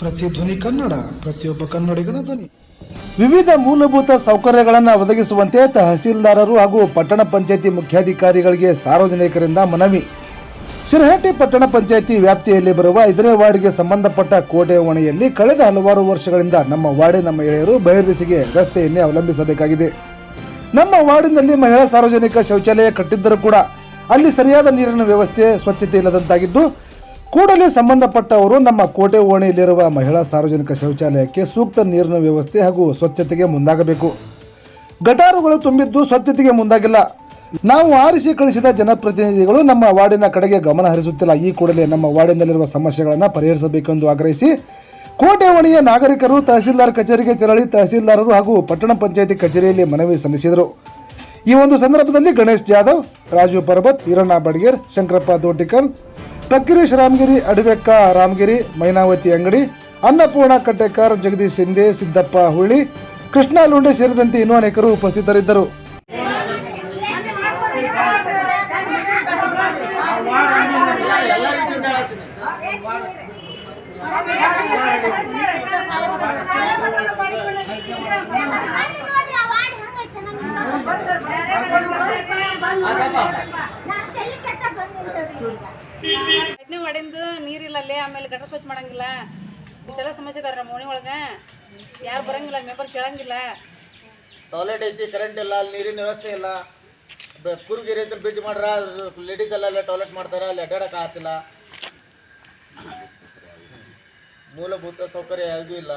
ಪ್ರತಿಧ್ವನಿ ಕನ್ನಡ, ಪ್ರತಿಯೊಬ್ಬ ಕನ್ನಡಿಗನ ಧ್ವನಿ. ವಿವಿಧ ಮೂಲಭೂತ ಸೌಕರ್ಯಗಳನ್ನು ಒದಗಿಸುವಂತೆ ತಹಸೀಲ್ದಾರರು ಹಾಗೂ ಪಟ್ಟಣ ಪಂಚಾಯಿತಿ ಮುಖ್ಯಾಧಿಕಾರಿಗಳಿಗೆ ಸಾರ್ವಜನಿಕರಿಂದ ಮನವಿ. ಶಿರಹಟ್ಟಿ ಪಟ್ಟಣ ಪಂಚಾಯಿತಿ ವ್ಯಾಪ್ತಿಯಲ್ಲಿ ಬರುವ ಇದರೇ ವಾರ್ಡ್ಗೆ ಸಂಬಂಧಪಟ್ಟ ಕೋಟೆ ಓಣೆಯಲ್ಲಿ ಕಳೆದ ಹಲವಾರು ವರ್ಷಗಳಿಂದ ನಮ್ಮ ವಾರ್ಡಿನ ಮಹಿಳೆಯರು ಬಹಿರ್ದೆಸೆಗೆ ರಸ್ತೆಯನ್ನೇ ಅವಲಂಬಿಸಬೇಕಾಗಿದೆ. ನಮ್ಮ ವಾರ್ಡಿನಲ್ಲಿ ಮಹಿಳಾ ಸಾರ್ವಜನಿಕ ಶೌಚಾಲಯ ಕಟ್ಟಿದ್ದರೂ ಕೂಡ ಅಲ್ಲಿ ಸರಿಯಾದ ನೀರಿನ ವ್ಯವಸ್ಥೆ ಸ್ವಚ್ಛತೆ ಇಲ್ಲದಂತಾಗಿದ್ದು ಕೂಡಲೇ ಸಂಬಂಧಪಟ್ಟವರು ನಮ್ಮ ಕೋಟೆ ಓಣಿಯಲ್ಲಿರುವ ಮಹಿಳಾ ಸಾರ್ವಜನಿಕ ಶೌಚಾಲಯಕ್ಕೆ ಸೂಕ್ತ ನೀರಿನ ವ್ಯವಸ್ಥೆ ಹಾಗೂ ಸ್ವಚ್ಛತೆಗೆ ಮುಂದಾಗಬೇಕು. ಗಟಾರುಗಳು ತುಂಬಿದ್ದು ಸ್ವಚ್ಛತೆಗೆ ಮುಂದಾಗಿಲ್ಲ. ನಾವು ಆರಿಸಿ ಕಳಿಸಿದ ಜನಪ್ರತಿನಿಧಿಗಳು ನಮ್ಮ ವಾರ್ಡಿನ ಕಡೆಗೆ ಗಮನ ಹರಿಸುತ್ತಿಲ್ಲ. ಈ ಕೂಡಲೇ ನಮ್ಮ ವಾರ್ಡಿನಲ್ಲಿರುವ ಸಮಸ್ಯೆಗಳನ್ನು ಪರಿಹರಿಸಬೇಕೆಂದು ಆಗ್ರಹಿಸಿ ಕೋಟೆ ಓಣಿಯ ನಾಗರಿಕರು, ತಹಸೀಲ್ದಾರ್ ಕಚೇರಿಗೆ ತೆರಳಿ ತಹಸೀಲ್ದಾರರು ಹಾಗೂ ಪಟ್ಟಣ ಪಂಚಾಯಿತಿ ಕಚೇರಿಯಲ್ಲಿ ಮನವಿ ಸಲ್ಲಿಸಿದರು. ಈ ಒಂದು ಸಂದರ್ಭದಲ್ಲಿ ಗಣೇಶ್ ಜಾಧವ್, ರಾಜು ಪರ್ಬತ್ ಈರಣ್ಣ ಬಡ್ಗೇರ್, ಶಂಕರಪ್ಪ ದೋಟಿಕಲ್ ಪಕ್ಕಿರೀಶ್ ರಾಮಗಿರಿ ಅಡವೆಕ್ಕ ರಾಮಗಿರಿ, ಮೈನಾವತಿ ಅಂಗಡಿ, ಅನ್ನಪೂರ್ಣ ಕಟ್ಟೇಕರ್, ಜಗದೀಶ್ ಶಿಂದೆ ಸಿದ್ದಪ್ಪ ಹುಳ್ಳಿ, ಕೃಷ್ಣ ಲುಂಡೆ ಸೇರಿದಂತೆ ಇನ್ನೂ ಅನೇಕರು ಉಪಸ್ಥಿತರಿದ್ದರು. ಮಾಡಿಂದು ನೀರಿಲ್ಲ ಅಲ್ಲಿ, ಆಮೇಲೆ ಗಟ್ರ ಸ್ವಚ್ಛ ಮಾಡಂಗಿಲ್ಲ. ಇಷ್ಟೆಲ್ಲ ಸಮಸ್ಯೆ ಇದಾರೆ ನಮ್ಮ ಓಣಿ ಒಳಗೆ. ಯಾರು ಬರಂಗಿಲ್ಲ ಮೆಂಬರ್ ಕೇಳಂಗಿಲ್ಲ. ಟಾಯ್ಲೆಟ್ ಐತಿ ಕರೆಂಟ್ ಇಲ್ಲ, ಅಲ್ಲಿ ನೀರಿನ ವ್ಯವಸ್ಥೆ ಇಲ್ಲ. ಕುರುಗಿರಿ ಅಂತ ಬ್ರಿಜ್ ಮಾಡ್ರ ಲೇಡೀಸ್ ಎಲ್ಲ ಅಲ್ಲೇ ಟಾಯ್ಲೆಟ್ ಮಾಡ್ತಾರ, ಅಲ್ಲಿ ಅಡ್ಡಾಡಕ್ಕೆ ಆಗ್ತಿಲ್ಲ. ಮೂಲಭೂತ ಸೌಕರ್ಯ ಯಾವುದೂ ಇಲ್ಲ.